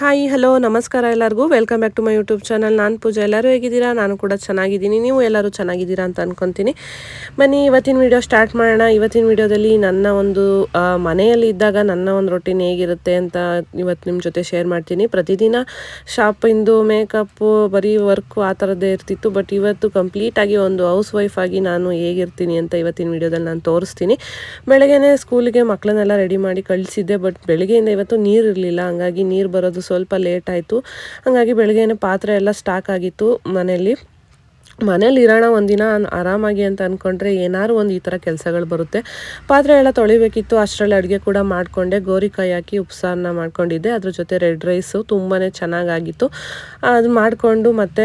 Hi hello ನಮಸ್ಕಾರ ಎಲ್ಲರಿಗೂ. Welcome back to my YouTube channel ನಾನು ಪೂಜಾ. ಎಲ್ಲರೂ ಹೇಗಿದ್ದೀರಾ? ನಾನು ಕೂಡ ಚೆನ್ನಾಗಿದ್ದೀನಿ. ನೀವು ಎಲ್ಲರೂ ಚೆನ್ನಾಗಿದ್ದೀರಾ ಅಂತ ಅಂದ್ಕೊತೀನಿ ಬನ್ನಿ, ಇವತ್ತಿನ ವಿಡಿಯೋ ಸ್ಟಾರ್ಟ್ ಮಾಡೋಣ. ಇವತ್ತಿನ ವಿಡಿಯೋದಲ್ಲಿ ನನ್ನ ಒಂದು ಮನೆಯಲ್ಲಿ ಇದ್ದಾಗ ನನ್ನ ಒಂದು ರೊಟೀನ್ ಹೇಗಿರುತ್ತೆ ಅಂತ ಇವತ್ತು ನಿಮ್ಮ ಜೊತೆ ಶೇರ್ ಮಾಡ್ತೀನಿ. ಪ್ರತಿದಿನ ಶಾಪಿಂದು ಮೇಕಪ್ಪು ಬರೀ ವರ್ಕು ಆ ಥರದ್ದೇ ಇರ್ತಿತ್ತು. ಬಟ್ ಇವತ್ತು ಕಂಪ್ಲೀಟಾಗಿ ಒಂದು ಹೌಸ್ ವೈಫ್ ಆಗಿ ನಾನು ಹೇಗಿರ್ತೀನಿ ಅಂತ ಇವತ್ತಿನ ವಿಡಿಯೋದಲ್ಲಿ ನಾನು ತೋರಿಸ್ತೀನಿ. ಬೆಳಗ್ಗೆ ಸ್ಕೂಲಿಗೆ ಮಕ್ಕಳನ್ನೆಲ್ಲ ರೆಡಿ ಮಾಡಿ ಕಳಿಸಿದ್ದೆ. ಬಟ್ ಬೆಳಗ್ಗೆಯಿಂದ ಇವತ್ತು ನೀರು ಇರಲಿಲ್ಲ. ಹಂಗಾಗಿ ನೀರು ಬರೋದು ಸ್ವಲ್ಪ ಲೇಟ್ ಆಯಿತು. ಹಾಗಾಗಿ ಬೆಳಗ್ಗೆನೇ ಪಾತ್ರೆ ಎಲ್ಲ ಸ್ಟಾಕ್ ಆಗಿತ್ತು ಮನೆಯಲ್ಲಿ. ಮನೇಲಿ ಇರೋಣ ಒಂದಿನ ಆರಾಮಾಗಿ ಅಂತ ಅಂದ್ಕೊಂಡ್ರೆ ಏನಾದ್ರು ಒಂದು ಈ ಥರ ಕೆಲಸಗಳು ಬರುತ್ತೆ. ಪಾತ್ರೆ ಎಲ್ಲ ತೊಳಿಬೇಕಿತ್ತು, ಅಷ್ಟರಲ್ಲಿ ಅಡುಗೆ ಕೂಡ ಮಾಡಿಕೊಂಡೆ. ಗೋರಿಕಾಯಿ ಹಾಕಿ ಉಪ್ಸಾರನ್ನ ಮಾಡ್ಕೊಂಡಿದ್ದೆ. ಅದ್ರ ಜೊತೆ ರೆಡ್ ರೈಸು ತುಂಬಾ ಚೆನ್ನಾಗಾಗಿತ್ತು. ಅದು ಮಾಡಿಕೊಂಡು ಮತ್ತು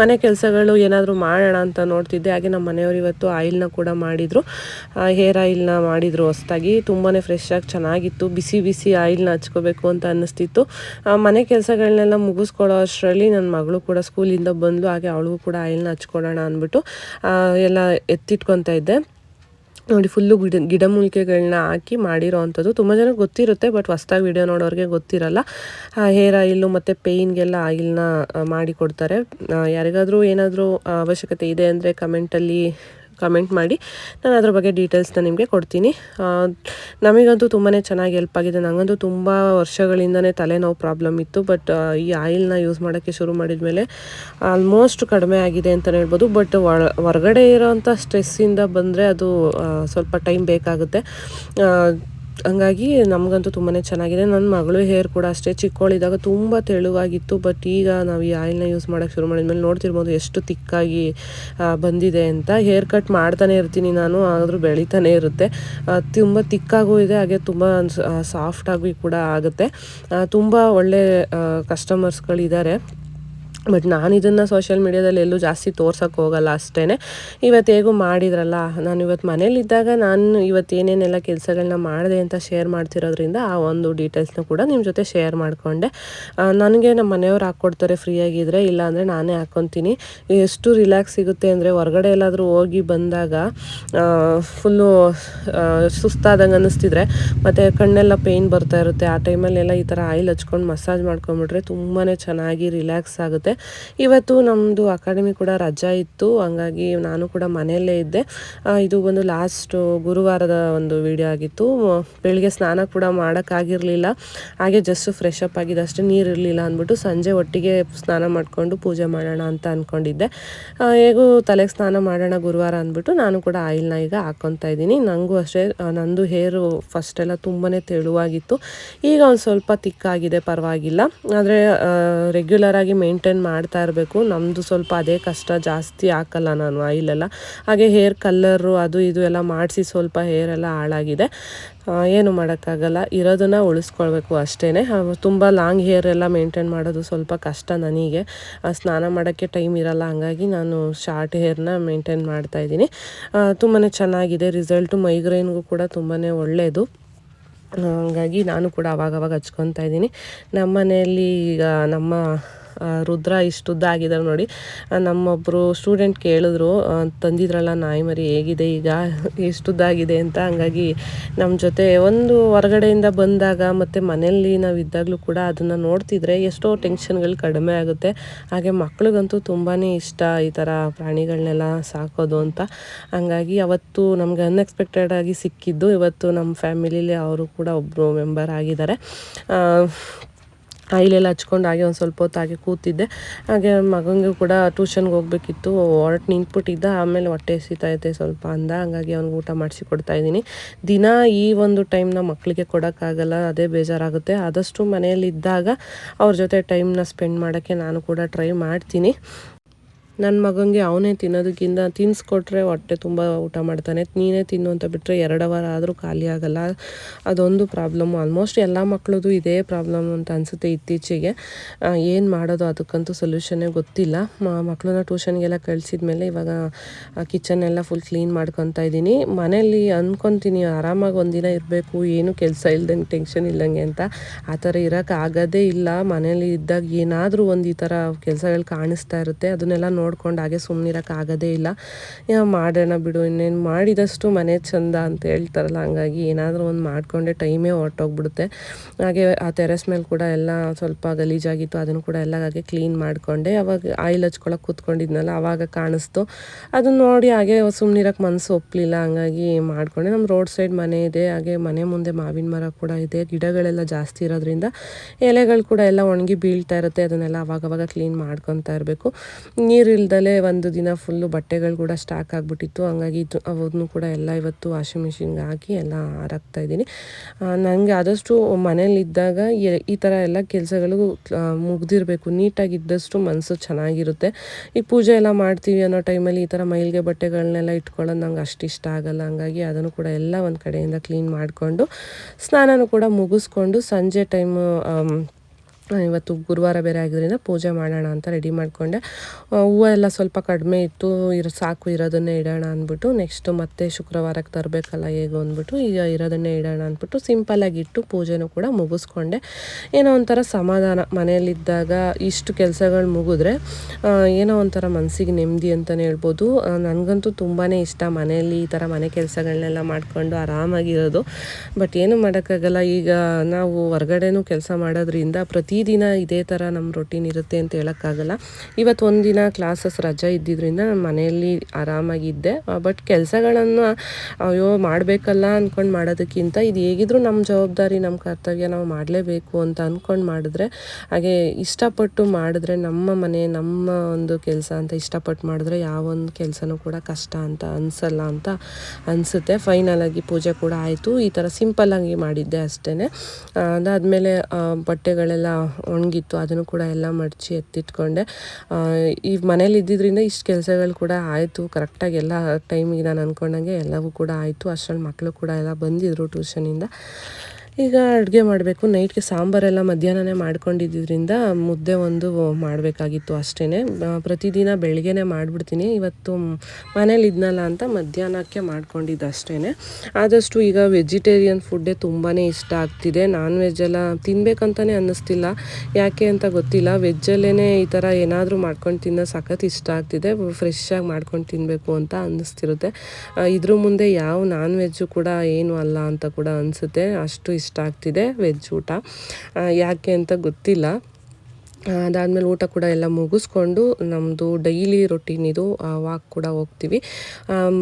ಮನೆ ಕೆಲಸಗಳು ಏನಾದರೂ ಮಾಡೋಣ ಅಂತ ನೋಡ್ತಿದ್ದೆ. ಹಾಗೆ ನಮ್ಮ ಮನೆಯವರು ಇವತ್ತು ಆಯಿಲ್ನ ಕೂಡ ಮಾಡಿದರು. ಹೇರ್ ಆಯಿಲ್ನ ಮಾಡಿದರು ಹೊಸ್ದಾಗಿ ತುಂಬಾ ಫ್ರೆಶ್ ಚೆನ್ನಾಗಿತ್ತು. ಬಿಸಿ ಬಿಸಿ ಆಯಿಲ್ನ ಹಚ್ಕೋಬೇಕು ಅಂತ ಅನ್ನಿಸ್ತಿತ್ತು. ಮನೆ ಕೆಲಸಗಳನ್ನೆಲ್ಲ ಮುಗಿಸ್ಕೊಳ್ಳೋ ಅಷ್ಟರಲ್ಲಿ ನನ್ನ ಮಗಳು ಕೂಡ ಸ್ಕೂಲಿಂದ ಬಂದು ಹಾಗೆ ಅವಳಿಗೂ ಕೂಡ ಆಯಿಲ್ನ ಹಚ್ಕೊಡೋಣ ಅಂದ್ಬಿಟ್ಟು ಎಲ್ಲ ಎತ್ತಿಟ್ಕೊತಾ ಇದ್ದೆ. ನೋಡಿ ಫುಲ್ಲು ಗಿಡ ಗಿಡಮೂಲಿಕೆಗಳನ್ನ ಹಾಕಿ ಮಾಡಿರೋ ಅಂಥದ್ದು ತುಂಬ ಜನ ಗೊತ್ತಿರುತ್ತೆ ಬಟ್ ಹೊಸ್ದಾಗಿ ವಿಡಿಯೋ ನೋಡೋರಿಗೆ ಗೊತ್ತಿರಲ್ಲ. ಹೇರ್ ಆಯಿಲು ಮತ್ತು ಪೇಯ್ನ್ಗೆಲ್ಲ ಆಯಿಲ್ನ ಮಾಡಿಕೊಡ್ತಾರೆ. ಯಾರಿಗಾದರೂ ಏನಾದರೂ ಅವಶ್ಯಕತೆ ಇದೆ ಅಂದರೆ ಕಮೆಂಟಲ್ಲಿ ಕಮೆಂಟ್ ಮಾಡಿ. ನಾನು ಅದ್ರ ಬಗ್ಗೆ ಡೀಟೇಲ್ಸ್ನ ನಿಮಗೆ ಕೊಡ್ತೀನಿ. ನಮಗಂತೂ ತುಂಬಾ ಚೆನ್ನಾಗಿ ಹೆಲ್ಪ್ ಆಗಿದೆ. ನನಗಂತೂ ತುಂಬ ವರ್ಷಗಳಿಂದನೇ ತಲೆನೋವು ಪ್ರಾಬ್ಲಮ್ ಇತ್ತು. ಬಟ್ ಈ ಆಯಿಲ್ನ ಯೂಸ್ ಮಾಡೋಕ್ಕೆ ಶುರು ಮಾಡಿದ ಮೇಲೆ ಆಲ್ಮೋಸ್ಟ್ ಕಡಿಮೆ ಆಗಿದೆ ಅಂತಲೇ ಹೇಳ್ಬೋದು. ಬಟ್ ಹೊರಗಡೆ ಇರೋವಂಥ ಸ್ಟ್ರೆಸ್ಸಿಂದ ಬಂದರೆ ಅದು ಸ್ವಲ್ಪ ಟೈಮ್ ಬೇಕಾಗುತ್ತೆ. ಹಂಗಾಗಿ ನಮಗಂತೂ ತುಂಬಾ ಚೆನ್ನಾಗಿದೆ. ನನ್ನ ಮಗಳು ಹೇರ್ ಕೂಡ ಅಷ್ಟೇ ಚಿಕ್ಕವಳಿದ್ದಾಗ ತುಂಬ ತೆಳುವಾಗಿತ್ತು ಬಟ್ ಈಗ ನಾವು ಈ ಆಯಿಲ್ನ ಯೂಸ್ ಮಾಡೋಕ್ಕೆ ಶುರು ಮಾಡಿದ್ಮೇಲೆ ನೋಡ್ತಿರ್ಬೋದು ಎಷ್ಟು ತಿಕ್ಕಾಗಿ ಬಂದಿದೆ ಅಂತ. ಹೇರ್ ಕಟ್ ಮಾಡ್ತಾನೆ ಇರ್ತೀನಿ ನಾನು, ಆದರೂ ಬೆಳೀತಾನೆ ಇರುತ್ತೆ. ತುಂಬ ತಿಕ್ಕಾಗೂ ಇದೆ, ಹಾಗೆ ತುಂಬ ಸಾಫ್ಟಾಗಿ ಕೂಡ ಆಗುತ್ತೆ. ತುಂಬ ಒಳ್ಳೆ ಕಸ್ಟಮರ್ಸ್ಗಳಿದ್ದಾರೆ ಬಟ್ ನಾನು ಇದನ್ನು ಸೋಷಿಯಲ್ ಮೀಡ್ಯಾದಲ್ಲಿ ಎಲ್ಲೂ ಜಾಸ್ತಿ ತೋರ್ಸೋಕ್ಕೆ ಹೋಗಲ್ಲ ಅಷ್ಟೇ ಇವತ್ತು ಹೇಗೂ ಮಾಡಿದ್ರಲ್ಲ, ನಾನು ಇವತ್ತು ಮನೇಲಿದ್ದಾಗ ನಾನು ಇವತ್ತು ಏನೇನೆಲ್ಲ ಕೆಲಸಗಳನ್ನ ಮಾಡಿದೆ ಅಂತ ಶೇರ್ ಮಾಡ್ತಿರೋದ್ರಿಂದ ಆ ಒಂದು ಡೀಟೇಲ್ಸ್ನ ಕೂಡ ನಿಮ್ಮ ಜೊತೆ ಶೇರ್ ಮಾಡಿಕೊಂಡೆ. ನನಗೆ ನಮ್ಮ ಮನೆಯವ್ರು ಹಾಕ್ಕೊಡ್ತಾರೆ ಫ್ರೀಯಾಗಿದ್ದರೆ ಇಲ್ಲಾಂದರೆ ನಾನೇ ಹಾಕ್ಕೊತೀನಿ ಎಷ್ಟು ರಿಲ್ಯಾಕ್ಸ್ ಸಿಗುತ್ತೆ ಅಂದರೆ ಹೊರಗಡೆ ಎಲ್ಲಾದರೂ ಹೋಗಿ ಬಂದಾಗ ಫುಲ್ಲು ಸುಸ್ತಾದಂಗೆ ಅನ್ನಿಸ್ತಿದ್ರೆ, ಮತ್ತು ಕಣ್ಣೆಲ್ಲ ಪೇಯ್ನ್ ಬರ್ತಾ ಇರುತ್ತೆ. ಆ ಟೈಮಲ್ಲೆಲ್ಲ ಈ ಥರ ಆಯಿಲ್ ಹಚ್ಕೊಂಡು ಮಸಾಜ್ ಮಾಡ್ಕೊಂಬಿಟ್ರೆ ತುಂಬಾ ಚೆನ್ನಾಗಿ ರಿಲ್ಯಾಕ್ಸ್ ಆಗುತ್ತೆ. ಇವತ್ತು ನಮ್ಮದು ಅಕಾಡೆಮಿ ಕೂಡ ರಜಾ ಇತ್ತು, ಹಂಗಾಗಿ ನಾನು ಕೂಡ ಮನೆಯಲ್ಲೇ ಇದ್ದೆ. ಇದು ಒಂದು ಲಾಸ್ಟ್ ಗುರುವಾರದ ಒಂದು ವಿಡಿಯೋ ಆಗಿತ್ತು. ಬೆಳಿಗ್ಗೆ ಸ್ನಾನ ಕೂಡ ಮಾಡೋಕ್ಕಾಗಿರಲಿಲ್ಲ. ಹಾಗೆ ಜಸ್ಟ್ ಫ್ರೆಶ್ ಅಪ್ ಆಗಿದೆ ಅಷ್ಟೇ, ನೀರು ಇರಲಿಲ್ಲ ಅಂದ್ಬಿಟ್ಟು ಸಂಜೆ ಒಟ್ಟಿಗೆ ಸ್ನಾನ ಮಾಡಿಕೊಂಡು ಪೂಜೆ ಮಾಡೋಣ ಅಂತ ಅಂದ್ಕೊಂಡಿದ್ದೆ ಹೇಗೂ ತಲೆಗೆ ಸ್ನಾನ ಮಾಡೋಣ ಗುರುವಾರ ಅಂದ್ಬಿಟ್ಟು ನಾನು ಕೂಡ ಆಯಿಲ್ನ ಈಗ ಹಾಕ್ಕೊತಾ ಇದ್ದೀನಿ. ನನಗೂ ಅಷ್ಟೇ ನಂದು ಹೇರು ಫಸ್ಟ್ ಎಲ್ಲ ತುಂಬಾ ತೆಳುವಾಗಿತ್ತು. ಈಗ ಒಂದು ಸ್ವಲ್ಪ ತಿಕ್ಕಾಗಿದೆ ಪರವಾಗಿಲ್ಲ. ಆದರೆ ರೆಗ್ಯುಲರಾಗಿ ಮೇಂಟೈನ್ ಮಾಡ್ತಾ ಇರಬೇಕು. ನಮ್ಮದು ಸ್ವಲ್ಪ ಅದೇ ಕಷ್ಟ ಜಾಸ್ತಿ ಹಾಕಲ್ಲ ನಾನು ಆಯಿಲೆಲ್ಲ. ಹಾಗೆ ಹೇರ್ ಕಲ್ಲರು ಅದು ಇದು ಎಲ್ಲ ಮಾಡಿಸಿ ಸ್ವಲ್ಪ ಹೇರ್ ಎಲ್ಲ ಹಾಳಾಗಿದೆ. ಏನು ಮಾಡೋಕ್ಕಾಗಲ್ಲ. ಇರೋದನ್ನು ಉಳಿಸ್ಕೊಳ್ಬೇಕು ಅಷ್ಟೇ ತುಂಬ ಲಾಂಗ್ ಹೇರ್ ಎಲ್ಲ ಮೇಂಟೈನ್ ಮಾಡೋದು ಸ್ವಲ್ಪ ಕಷ್ಟ ನನಗೆ. ಸ್ನಾನ ಮಾಡೋಕ್ಕೆ ಟೈಮ್ ಇರಲ್ಲ. ಹಂಗಾಗಿ ನಾನು ಶಾರ್ಟ್ ಹೇರ್ನ ಮೇಂಟೈನ್ ಮಾಡ್ತಾ ಇದ್ದೀನಿ. ತುಂಬಾ ಚೆನ್ನಾಗಿದೆ. ರಿಸಲ್ಟು ಮೈಗ್ರೈನ್ಗೂ ಕೂಡ ತುಂಬಾ ಒಳ್ಳೆಯದು ಹಾಗಾಗಿ ನಾನು ಕೂಡ ಅವಾಗವಾಗ ಹಚ್ಕೊತಾ ಇದ್ದೀನಿ. ನಮ್ಮ ಮನೆಯಲ್ಲಿ ಈಗ ನಮ್ಮ ರುದ್ರ ಇಷ್ಟುದ್ದ ಆಗಿದ್ದಾರೆ ನೋಡಿ ನಮ್ಮೊಬ್ಬರು ಸ್ಟೂಡೆಂಟ್ ಕೇಳಿದ್ರು ತಂದಿದ್ರಲ್ಲ ನಾಯಿ ಮರಿ ಹೇಗಿದೆ ಈಗ? ಎಷ್ಟುದ್ದಾಗಿದೆ ಅಂತ. ಹಂಗಾಗಿ ನಮ್ಮ ಜೊತೆ ಒಂದು ಹೊರಗಡೆಯಿಂದ ಬಂದಾಗ ಮತ್ತು ಮನೆಯಲ್ಲಿ ನಾವು ಇದ್ದಾಗಲೂ ಕೂಡ ಅದನ್ನು ನೋಡ್ತಿದ್ರೆ ಎಷ್ಟೋ ಟೆನ್ಷನ್ಗಳು ಕಡಿಮೆ ಆಗುತ್ತೆ. ಹಾಗೆ ಮಕ್ಳಿಗಂತೂ ತುಂಬಾ ಇಷ್ಟ ಈ ಥರ ಪ್ರಾಣಿಗಳನ್ನೆಲ್ಲ ಸಾಕೋದು ಅಂತ. ಹಂಗಾಗಿ ಅವತ್ತು ನಮ್ಗೆ ಅನ್ಎಕ್ಸ್ಪೆಕ್ಟೆಡ್ ಆಗಿ ಸಿಕ್ಕಿದ್ದು ಇವತ್ತು ನಮ್ಮ ಫ್ಯಾಮಿಲಿಲಿ ಅವರು ಕೂಡ ಒಬ್ಬರು ಮೆಂಬರ್ ಆಗಿದ್ದಾರೆ. ಆಯಿಲೆಲ್ಲ ಹಚ್ಕೊಂಡು ಹಾಗೆ ಒಂದು ಸ್ವಲ್ಪ ಹೊತ್ತು ಹಾಗೆ ಕೂತಿದ್ದೆ. ಹಾಗೆ ಮಗನಿಗೂ ಕೂಡ ಟ್ಯೂಷನ್ಗೆ ಹೋಗ್ಬೇಕಿತ್ತು. ಹೊರಟು ನಿಂತ್ಬಿಟ್ಟಿದ್ದ. ಆಮೇಲೆ ಹೊಟ್ಟೆ ಐತೆ ಸ್ವಲ್ಪ ಅಂದ. ಹಂಗಾಗಿ ಅವ್ನಿಗೆ ಊಟ ಮಾಡಿಸಿ ಕೊಡ್ತಾ ಇದ್ದೀನಿ. ದಿನ ಈ ಒಂದು ಟೈಮ್ನ ಮಕ್ಕಳಿಗೆ ಕೊಡೋಕ್ಕಾಗಲ್ಲ. ಅದೇ ಬೇಜಾರಾಗುತ್ತೆ. ಆದಷ್ಟು ಮನೆಯಲ್ಲಿದ್ದಾಗ ಅವ್ರ ಜೊತೆ ಟೈಮ್ನ ಸ್ಪೆಂಡ್ ಮಾಡೋಕ್ಕೆ ನಾನು ಕೂಡ ಟ್ರೈ ಮಾಡ್ತೀನಿ. ನನ್ನ ಮಗನಿಗೆ ಅವನೇ ತಿನ್ನೋದಕ್ಕಿಂತ ತಿನ್ನಿಸ್ಕೊಟ್ರೆ ಹೊಟ್ಟೆ ತುಂಬ ಊಟ ಮಾಡ್ತಾನೆ. ನೀನೇ ತಿನ್ನು ಅಂತ ಬಿಟ್ಟರೆ ಎರಡು ಅವರ್ ಆದರೂ ಖಾಲಿ ಆಗಲ್ಲ. ಅದೊಂದು ಪ್ರಾಬ್ಲಮ್ಮು ಆಲ್ಮೋಸ್ಟ್ ಎಲ್ಲ ಮಕ್ಕಳದು ಇದೇ ಪ್ರಾಬ್ಲಮ್ ಅಂತ ಅನಿಸುತ್ತೆ ಇತ್ತೀಚೆಗೆ. ಏನು ಮಾಡೋದು ಅದಕ್ಕಂತೂ ಸೊಲ್ಯೂಷನ್ನೇ ಗೊತ್ತಿಲ್ಲ. ಮಕ್ಕಳನ್ನ ಟ್ಯೂಷನ್ಗೆಲ್ಲ ಕಳಿಸಿದ ಮೇಲೆ ಇವಾಗ ಕಿಚನ್ ಎಲ್ಲ ಫುಲ್ ಕ್ಲೀನ್ ಮಾಡ್ಕೊತಾ ಇದ್ದೀನಿ. ಮನೆಯಲ್ಲಿ ಅಂದ್ಕೊತೀನಿ ಆರಾಮಾಗಿ ಒಂದಿನ ಇರಬೇಕು, ಏನು ಕೆಲಸ ಇಲ್ದಂಗೆ ಟೆನ್ಷನ್ ಇಲ್ಲಂಗೆ ಅಂತ. ಆ ಥರ ಇರೋಕ್ಕಾಗೋದೇ ಇಲ್ಲ. ಮನೇಲಿ ಇದ್ದಾಗ ಏನಾದರೂ ಒಂದು ಈ ಥರ ಕೆಲಸಗಳು ಕಾಣಿಸ್ತಾ ಇರುತ್ತೆ. ಅದನ್ನೆಲ್ಲ ನೋಡಿ ನೋಡ್ಕೊಂಡು ಹಾಗೆ ಸುಮ್ಮನಿರೋಕ್ಕಾಗೋದೇ ಇಲ್ಲ. ಯಾ, ಮಾಡೋಣ ಬಿಡು ಇನ್ನೇನು ಮಾಡಿದಷ್ಟು ಮನೆ ಚಂದ ಅಂತ ಹೇಳ್ತಾರಲ್ಲ ಹಂಗಾಗಿ ಏನಾದರೂ ಒಂದು ಮಾಡಿಕೊಂಡೆ ಟೈಮೇ ಹೊರಟೋಗ್ಬಿಡುತ್ತೆ. ಹಾಗೆ ಆ ಟೆರೆಸ್ ಮೇಲೆ ಕೂಡ ಎಲ್ಲ ಸ್ವಲ್ಪ ಗಲೀಜಾಗಿತ್ತು ಅದನ್ನು ಕೂಡ ಎಲ್ಲ ಹಾಗೆ ಕ್ಲೀನ್ ಮಾಡಿಕೊಂಡೆ. ಅವಾಗ ಆಯಿಲ್ ಹಚ್ಕೊಳಕ್ಕೆ ಕೂತ್ಕೊಂಡಿದ್ನಲ್ಲ ಆವಾಗ ಕಾಣಿಸ್ತು. ಅದನ್ನು ನೋಡಿ ಹಾಗೆ ಸುಮ್ಮನಿರಕ್ಕೆ ಮನಸ್ಸು ಒಪ್ಪಲಿಲ್ಲ ಹಂಗಾಗಿ ಮಾಡಿಕೊಂಡೆ. ನಮ್ಮ ರೋಡ್ ಸೈಡ್ ಮನೆ ಇದೆ ಹಾಗೆ ಮನೆ ಮುಂದೆ ಮಾವಿನ ಮರ ಕೂಡ ಇದೆ ಗಿಡಗಳೆಲ್ಲ ಜಾಸ್ತಿ ಇರೋದ್ರಿಂದ ಎಲೆಗಳು ಕೂಡ ಎಲ್ಲ ಒಣಗಿ ಬೀಳ್ತಾ ಇರುತ್ತೆ ಅದನ್ನೆಲ್ಲ ಅವಾಗವಾಗ ಕ್ಲೀನ್ ಮಾಡ್ಕೊತಾ ಇರಬೇಕು. ನೀರು ಇಲ್ದಲೆ ಒಂದು ದಿನ ಫುಲ್ಲು ಬಟ್ಟೆಗಳು ಕೂಡ ಸ್ಟಾಕ್ ಆಗಿಬಿಟ್ಟಿತ್ತು. ಹಂಗಾಗಿ ಇದು ಅವನು ಕೂಡ ಎಲ್ಲ ಇವತ್ತು ವಾಷಿಂಗ್ ಮಿಷಿನ್ಗೆ ಹಾಕಿ ಎಲ್ಲ ಹಾರಾಕ್ತಾ ಇದ್ದೀನಿ. ನನಗೆ ಆದಷ್ಟು ಮನೇಲಿದ್ದಾಗ ಈ ಥರ ಎಲ್ಲ ಕೆಲಸಗಳು ಮುಗ್ದಿರಬೇಕು. ನೀಟಾಗಿದ್ದಷ್ಟು ಮನಸ್ಸು ಚೆನ್ನಾಗಿರುತ್ತೆ. ಈ ಪೂಜೆ ಎಲ್ಲ ಮಾಡ್ತೀವಿ ಅನ್ನೋ ಟೈಮಲ್ಲಿ ಈ ಥರ ಮೈಲಿಗೆ ಬಟ್ಟೆಗಳನ್ನೆಲ್ಲ ಇಟ್ಕೊಳ್ಳೋದು ನಂಗೆ ಅಷ್ಟು ಇಷ್ಟ ಆಗಲ್ಲ. ಹಂಗಾಗಿ ಅದನ್ನು ಕೂಡ ಎಲ್ಲ ಒಂದು ಕಡೆಯಿಂದ ಕ್ಲೀನ್ ಮಾಡಿಕೊಂಡು ಸ್ನಾನನೂ ಕೂಡ ಮುಗಿಸ್ಕೊಂಡು ಸಂಜೆ ಟೈಮು ಇವತ್ತು ಗುರುವಾರ ಬೇರೆ ಆಗಿದ್ದರಿಂದ ಪೂಜೆ ಮಾಡೋಣ ಅಂತ ರೆಡಿ ಮಾಡಿಕೊಂಡೆ. ಹೂವು ಎಲ್ಲ ಸ್ವಲ್ಪ ಕಡಿಮೆ ಇತ್ತು, ಇರೋ ಸಾಕು, ಇರೋದನ್ನೇ ಇಡೋಣ ಅಂದ್ಬಿಟ್ಟು ನೆಕ್ಸ್ಟ್ ಮತ್ತೆ ಶುಕ್ರವಾರಕ್ಕೆ ತರಬೇಕಲ್ಲ ಹೇಗೋ ಅಂದ್ಬಿಟ್ಟು ಈಗ ಇರೋದನ್ನೇ ಇಡೋಣ ಅಂದ್ಬಿಟ್ಟು ಸಿಂಪಲ್ಲಾಗಿ ಇಟ್ಟು ಪೂಜೆನೂ ಕೂಡ ಮುಗಿಸ್ಕೊಂಡೆ. ಏನೋ ಒಂಥರ ಸಮಾಧಾನ, ಮನೆಯಲ್ಲಿದ್ದಾಗ ಇಷ್ಟು ಕೆಲಸಗಳು ಮುಗಿದ್ರೆ ಏನೋ ಒಂಥರ ಮನಸ್ಸಿಗೆ ನೆಮ್ಮದಿ ಅಂತಲೇ ಹೇಳ್ಬೋದು. ನನಗಂತೂ ತುಂಬಾ ಇಷ್ಟ ಮನೆಯಲ್ಲಿ ಈ ಥರ ಮನೆ ಕೆಲಸಗಳನ್ನೆಲ್ಲ ಮಾಡಿಕೊಂಡು ಆರಾಮಾಗಿರೋದು. ಬಟ್ ಏನು ಮಾಡೋಕ್ಕಾಗಲ್ಲ, ಈಗ ನಾವು ಹೊರಗಡೆನೂ ಕೆಲಸ ಮಾಡೋದ್ರಿಂದ ಪ್ರತಿದಿನ ಇದೇ ಥರ ನಮ್ಮ ರೊಟೀನ್ ಇರುತ್ತೆ ಅಂತ ಹೇಳೋಕ್ಕಾಗಲ್ಲ. ಇವತ್ತು ಒಂದಿನ ಕ್ಲಾಸಸ್ ರಜೆ ಇದ್ದಿದ್ದರಿಂದ ನಾನು ಮನೆಯಲ್ಲಿ ಆರಾಮಾಗಿದ್ದೆ. ಬಟ್ ಕೆಲಸಗಳನ್ನು, ಅಯ್ಯೋ, ಮಾಡಬೇಕಲ್ಲ ಅಂದ್ಕೊಂಡು ಮಾಡೋದಕ್ಕಿಂತ ಇದು ಹೇಗಿದ್ರೂ ನಮ್ಮ ಜವಾಬ್ದಾರಿ ನಮ್ಮ ಕರ್ತವ್ಯ ನಾವು ಮಾಡಲೇಬೇಕು ಅಂತ ಅಂದ್ಕೊಂಡು ಮಾಡಿದ್ರೆ, ಹಾಗೆ ಇಷ್ಟಪಟ್ಟು ಮಾಡಿದ್ರೆ ನಮ್ಮ ಮನೆ, ನಮ್ಮ ಒಂದು ಕೆಲಸ ಅಂತ ಇಷ್ಟಪಟ್ಟು ಮಾಡಿದ್ರೆ ಯಾವೊಂದು ಕೆಲಸನೂ ಕೂಡ ಕಷ್ಟ ಅಂತ ಅನಿಸಲ್ಲ ಅಂತ ಅನಿಸುತ್ತೆ. ಫೈನಲಾಗಿ ಪೂಜೆ ಕೂಡ ಆಯಿತು. ಈ ಥರ ಸಿಂಪಲ್ಲಾಗಿ ಮಾಡಿದ್ದೆ ಅಷ್ಟೇ ಅದಾದಮೇಲೆ ಬಟ್ಟೆಗಳೆಲ್ಲ ಒಣಗಿತ್ತು, ಅದನ್ನು ಕೂಡ ಎಲ್ಲ ಮಡಚಿ ಎತ್ತಿಟ್ಕೊಂಡೆ. ಈ ಮನೇಲಿ ಇದ್ದಿದ್ದರಿಂದ ಇಷ್ಟು ಕೆಲಸಗಳು ಕೂಡ ಆಯಿತು. ಕರೆಕ್ಟಾಗಿ ಎಲ್ಲ ಟೈಮಿಗೆ ನಾನು ಅಂದ್ಕೊಂಡಂಗೆ ಎಲ್ಲವೂ ಕೂಡ ಆಯಿತು. ಅಷ್ಟರಲ್ಲಿ ಮಕ್ಕಳು ಕೂಡ ಎಲ್ಲ ಬಂದಿದ್ದರು ಟ್ಯೂಷನಿಂದ ಈಗ ಅಡುಗೆ ಮಾಡಬೇಕು. ನೈಟ್ಗೆ ಸಾಂಬಾರೆಲ್ಲ ಮಧ್ಯಾಹ್ನನೇ ಮಾಡ್ಕೊಂಡಿದ್ದರಿಂದ ಮುದ್ದೆ ಒಂದು ಮಾಡಬೇಕಾಗಿತ್ತು ಅಷ್ಟೇ ಪ್ರತಿದಿನ ಬೆಳಗ್ಗೆನೇ ಮಾಡಿಬಿಡ್ತೀನಿ. ಇವತ್ತು ಮನೇಲಿ ಇದ್ನಲ್ಲ ಅಂತ ಮಧ್ಯಾಹ್ನಕ್ಕೆ ಮಾಡ್ಕೊಂಡಿದ್ದು ಅಷ್ಟೇ ಆದಷ್ಟು ಈಗ ವೆಜಿಟೇರಿಯನ್ ಫುಡ್ಡೇ ತುಂಬಾ ಇಷ್ಟ ಆಗ್ತಿದೆ. ನಾನ್ ವೆಜ್ ಎಲ್ಲ ತಿನ್ಬೇಕಂತಲೇ ಅನ್ನಿಸ್ತಿಲ್ಲ. ಯಾಕೆ ಅಂತ ಗೊತ್ತಿಲ್ಲ. ವೆಜ್ಜಲ್ಲೇ ಈ ಥರ ಏನಾದರೂ ಮಾಡ್ಕೊಂಡು ತಿನ್ನೋ ಸಖತ್ ಇಷ್ಟ ಆಗ್ತಿದೆ. ಫ್ರೆಶ್ ಮಾಡ್ಕೊಂಡು ತಿನ್ನಬೇಕು ಅಂತ ಅನ್ನಿಸ್ತಿರುತ್ತೆ. ಇದ್ರ ಮುಂದೆ ಯಾವ ನಾನ್ ವೆಜ್ಜು ಕೂಡ ಏನು ಅಲ್ಲ ಅಂತ ಕೂಡ ಅನಿಸುತ್ತೆ. ಅಷ್ಟು ಇಷ್ಟ ಆಗ್ತಿದೆ ವೆಜ್ ಊಟ. ಯಾಕೆ ಅಂತ ಗೊತ್ತಿಲ್ಲ. ಅದಾದಮೇಲೆ ಊಟ ಕೂಡ ಎಲ್ಲ ಮುಗಿಸ್ಕೊಂಡು ನಮ್ಮದು ಡೈಲಿ ರೊಟೀನ್ ಇದು ವಾಕ್ ಕೂಡ ಹೋಗ್ತೀವಿ.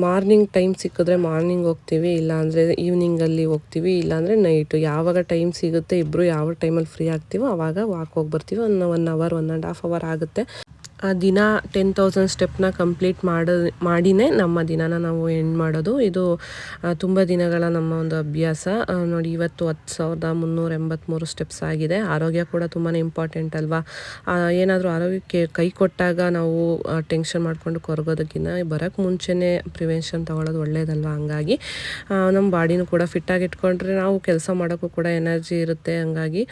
ಮಾರ್ನಿಂಗ್ ಟೈಮ್ ಸಿಕ್ಕಿದ್ರೆ ಮಾರ್ನಿಂಗ್ ಹೋಗ್ತೀವಿ, ಇಲ್ಲಾಂದರೆ ಈವ್ನಿಂಗಲ್ಲಿ ಹೋಗ್ತೀವಿ, ಇಲ್ಲಾಂದರೆ ನೈಟು. ಯಾವಾಗ ಟೈಮ್ ಸಿಗುತ್ತೆ ಇಬ್ಬರು ಯಾವ ಟೈಮಲ್ಲಿ ಫ್ರೀ ಆಗ್ತೀವೋ ಆವಾಗ ವಾಕ್ ಹೋಗಿ ಬರ್ತೀವಿ one one hour, one and half hour ಆಗುತ್ತೆ. ದಿನ ಟೆನ್ ತೌಸಂಡ್ ಸ್ಟೆಪ್ನ ಕಂಪ್ಲೀಟ್ ಮಾಡ ಮಾಡಿನೇ ನಮ್ಮ ದಿನನ ನಾವು ಎಂಡ್ ಮಾಡೋದು. ಇದು ಆ, ತುಂಬ ದಿನಗಳ ನಮ್ಮ ಒಂದು ಅಭ್ಯಾಸ. ನೋಡಿ ಇವತ್ತು ಹತ್ತು ಸಾವಿರದ ಮುನ್ನೂರ ಎಂಬತ್ತ್ಮೂರು ಸ್ಟೆಪ್ಸ್ ಆಗಿದೆ. ಆರೋಗ್ಯ ಕೂಡ ತುಂಬಾ ಇಂಪಾರ್ಟೆಂಟ್ ಅಲ್ವಾ? ಏನಾದರೂ ಆರೋಗ್ಯಕ್ಕೆ ಕೈ ಕೊಟ್ಟಾಗ ನಾವು ಟೆನ್ಷನ್ ಮಾಡಿಕೊಂಡು ಕೊರಗೋದಕ್ಕಿಂತ ಬರೋಕ್ಕೆ ಮುಂಚೆನೇ ಪ್ರಿವೆನ್ಷನ್ ತೊಗೊಳೋದು ಒಳ್ಳೇದಲ್ವಾ ಹಂಗಾಗಿ? ನಮ್ಮ ಬಾಡಿನೂ ಕೂಡ ಫಿಟ್ಟಾಗಿ ಇಟ್ಕೊಂಡ್ರೆ ನಾವು ಕೆಲಸ ಮಾಡೋಕ್ಕೂ ಕೂಡ ಎನರ್ಜಿ ಇರುತ್ತೆ ಹಂಗಾಗಿ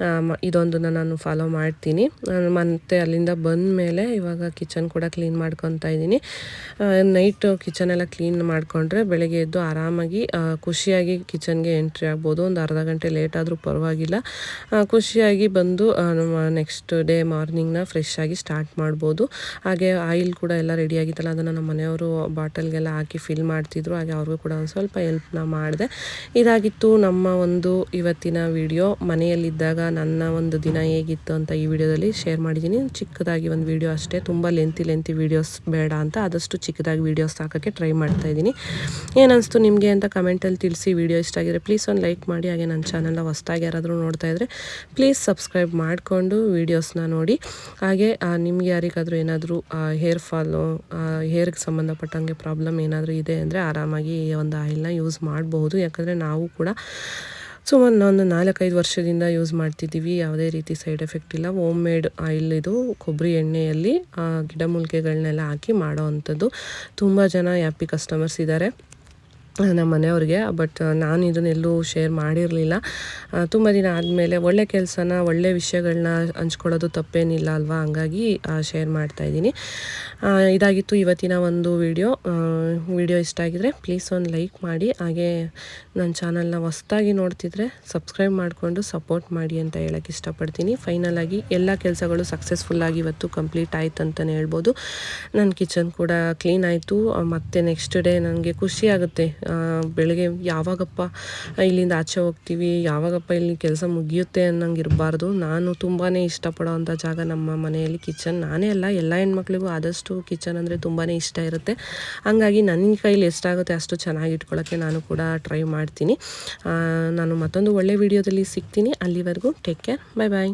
ಆ, ಇದೊಂದನ್ನು ನಾನು ಫಾಲೋ ಮಾಡ್ತೀನಿ. ಮತ್ತು ಅಲ್ಲಿಂದ ಬಂದ ಮೇಲೆ ಇವಾಗ ಕಿಚನ್ ಕೂಡ ಕ್ಲೀನ್ ಮಾಡ್ಕೊತಾ ಇದ್ದೀನಿ. ನೈಟ್ ಕಿಚನ್ ಎಲ್ಲ ಕ್ಲೀನ್ ಮಾಡಿಕೊಂಡ್ರೆ ಬೆಳಗ್ಗೆ ಎದ್ದು ಆರಾಮಾಗಿ ಖುಷಿಯಾಗಿ ಕಿಚನ್ಗೆ ಎಂಟ್ರಿ ಆಗ್ಬೋದು. ಒಂದು ಅರ್ಧ ಗಂಟೆ ಲೇಟ್ ಆದರೂ ಪರವಾಗಿಲ್ಲ. ಖುಷಿಯಾಗಿ ಬಂದು ನೆಕ್ಸ್ಟ್ ಡೇ ಮಾರ್ನಿಂಗ್ನ ಫ್ರೆಶ್ ಆಗಿ ಸ್ಟಾರ್ಟ್ ಮಾಡ್ಬೋದು. ಹಾಗೆ ಆಯಿಲ್ ಕೂಡ ಎಲ್ಲ ರೆಡಿ ಆಗಿತ್ತಲ್ಲ, ಅದನ್ನು ನಮ್ಮ ಮನೆಯವರು ಬಾಟಲ್ಗೆಲ್ಲ ಹಾಕಿ ಫಿಲ್ ಮಾಡ್ತಿದ್ರು. ಹಾಗೆ ಅವ್ರಿಗೂ ಕೂಡ ಒಂದು ಸ್ವಲ್ಪ ಹೆಲ್ಪ್ನ ಮಾಡಿದೆ. ಇದಾಗಿತ್ತು ನಮ್ಮ ಒಂದು ಇವತ್ತಿನ ವಿಡಿಯೋ. ಮನೆಯಲ್ಲಿದ್ದಾಗ ನನ್ನ ಒಂದು ದಿನ ಹೇಗಿತ್ತು ಅಂತ ಈ ವಿಡಿಯೋದಲ್ಲಿ ಶೇರ್ ಮಾಡಿದ್ದೀನಿ. ಚಿಕ್ಕದಾಗಿ ಒಂದು ವಿಡಿಯೋ ಅಷ್ಟೇ. ತುಂಬ ಲೆಂತಿ ಲೆಂತಿ ವೀಡಿಯೋಸ್ ಬೇಡ ಅಂತ ಆದಷ್ಟು ಚಿಕ್ಕದಾಗಿ ವೀಡಿಯೋಸ್ ಹಾಕೋಕ್ಕೆ ಟ್ರೈ ಮಾಡ್ತಾ ಇದ್ದೀನಿ. ಏನಿಸ್ತು ನಿಮಗೆ ಅಂತ ಕಮೆಂಟಲ್ಲಿ ತಿಳಿಸಿ. ವೀಡಿಯೋ ಇಷ್ಟ ಆಗಿದ್ರೆ ಪ್ಲೀಸ್ ಒಂದು ಲೈಕ್ ಮಾಡಿ. ಹಾಗೆ ನನ್ನ ಚಾನಲ್ನ ಹೊಸ್ದಾಗಿ ಯಾರಾದರೂ ನೋಡ್ತಾ ಇದ್ದರೆ ಪ್ಲೀಸ್ ಸಬ್ಸ್ಕ್ರೈಬ್ ಮಾಡಿಕೊಂಡು ವೀಡಿಯೋಸ್ನ ನೋಡಿ. ಹಾಗೆ ನಿಮ್ಗೆ ಯಾರಿಗಾದರೂ ಏನಾದರೂ ಹೇರ್ ಫಾಲು ಹೇರ್ಗೆ ಸಂಬಂಧಪಟ್ಟಂಗೆ ಪ್ರಾಬ್ಲಮ್ ಏನಾದರೂ ಇದೆ ಅಂದರೆ ಆರಾಮಾಗಿ ಈ ಒಂದು ಆಯಿಲ್ನ ಯೂಸ್ ಮಾಡಬಹುದು ಯಾಕಂದರೆ ನಾವು ಕೂಡ ಸುಮಾರು ಒಂದು ನಾಲ್ಕೈದು ವರ್ಷದಿಂದ ಯೂಸ್ ಮಾಡ್ತಿದ್ದೀವಿ. ಯಾವುದೇ ರೀತಿ ಸೈಡ್ ಎಫೆಕ್ಟ್ ಇಲ್ಲ. ಹೋಮ್ ಮೇಡ್ ಆಯಿಲ್ ಇದು ಕೊಬ್ಬರಿ ಎಣ್ಣೆಯಲ್ಲಿ ಗಿಡಮೂಲಿಕೆಗಳನ್ನೆಲ್ಲ ಹಾಕಿ ಮಾಡೋ ಅಂಥದ್ದು. ತುಂಬ ಜನ ಹ್ಯಾಪಿ ಕಸ್ಟಮರ್ಸ್ ಇದ್ದಾರೆ. ನಮ್ಮ ಮನೆಯವ್ರಿಗೆ ಬಟ್ ನಾನು ಇದನ್ನೆಲ್ಲೂ ಶೇರ್ ಮಾಡಿರಲಿಲ್ಲ. ತುಂಬ ದಿನ ಆದಮೇಲೆ ಒಳ್ಳೆ ಕೆಲಸನ, ಒಳ್ಳೆ ವಿಷಯಗಳನ್ನ ಹಂಚ್ಕೊಳ್ಳೋದು ತಪ್ಪೇನಿಲ್ಲ ಅಲ್ವಾ? ಹಂಗಾಗಿ ಶೇರ್ ಮಾಡ್ತಾ ಇದ್ದೀನಿ. ಇದಾಗಿತ್ತು ಇವತ್ತಿನ ಒಂದು ವಿಡಿಯೋ ವಿಡಿಯೋ ಇಷ್ಟ ಆಗಿದ್ರೆ ಪ್ಲೀಸ್ ಒಂದು ಲೈಕ್ ಮಾಡಿ. ಹಾಗೆ ನನ್ನ ಚಾನಲ್ನ ಹೊಸ್ದಾಗಿ ನೋಡ್ತಿದ್ರೆ ಸಬ್ಸ್ಕ್ರೈಬ್ ಮಾಡಿಕೊಂಡು ಸಪೋರ್ಟ್ ಮಾಡಿ ಅಂತ ಹೇಳೋಕ್ಕೆ ಇಷ್ಟಪಡ್ತೀನಿ. ಫೈನಲ್ ಆಗಿ ಎಲ್ಲ ಕೆಲಸಗಳು ಸಕ್ಸಸ್ಫುಲ್ಲಾಗಿ ಇವತ್ತು ಕಂಪ್ಲೀಟ್ ಆಯ್ತು ಅಂತಲೇ ಹೇಳ್ಬೋದು. ನನ್ನ ಕಿಚನ್ ಕೂಡ ಕ್ಲೀನ್ ಆಯಿತು. ಮತ್ತು ನೆಕ್ಸ್ಟ್ ಡೇ ನನಗೆ ಖುಷಿ ಆಗುತ್ತೆ. ಬೆಳಗ್ಗೆ ಯಾವಾಗಪ್ಪ ಇಲ್ಲಿಂದ ಆಚೆ ಹೋಗ್ತೀವಿ, ಯಾವಾಗಪ್ಪ ಇಲ್ಲಿ ಕೆಲಸ ಮುಗಿಯುತ್ತೆ ಅನ್ನಂಗೆ ಇರಬಾರ್ದು. ನಾನು ತುಂಬಾ ಇಷ್ಟಪಡೋವಂಥ ಜಾಗ ನಮ್ಮ ಮನೆಯಲ್ಲಿ ಕಿಚನ್. ನಾನೇ ಅಲ್ಲ, ಎಲ್ಲ ಹೆಣ್ಮಕ್ಳಿಗೂ ಆದಷ್ಟು ಕಿಚನ್ ಅಂದರೆ ತುಂಬಾ ಇಷ್ಟ ಇರುತ್ತೆ. ಹಂಗಾಗಿ ನನ್ನ ಕೈಲಿ ಎಷ್ಟಾಗುತ್ತೆ ಅಷ್ಟು ಚೆನ್ನಾಗಿ ಇಟ್ಕೊಳ್ಳೋಕ್ಕೆ ನಾನು ಕೂಡ ಟ್ರೈ ಮಾಡ್ತೀನಿ. ನಾನು ಮತ್ತೊಂದು ಒಳ್ಳೆ ವಿಡಿಯೋದಲ್ಲಿ ಸಿಗ್ತೀನಿ. ಅಲ್ಲಿವರೆಗೂ ಟೇಕ್ ಕೇರ್. ಬಾಯ್ ಬಾಯ್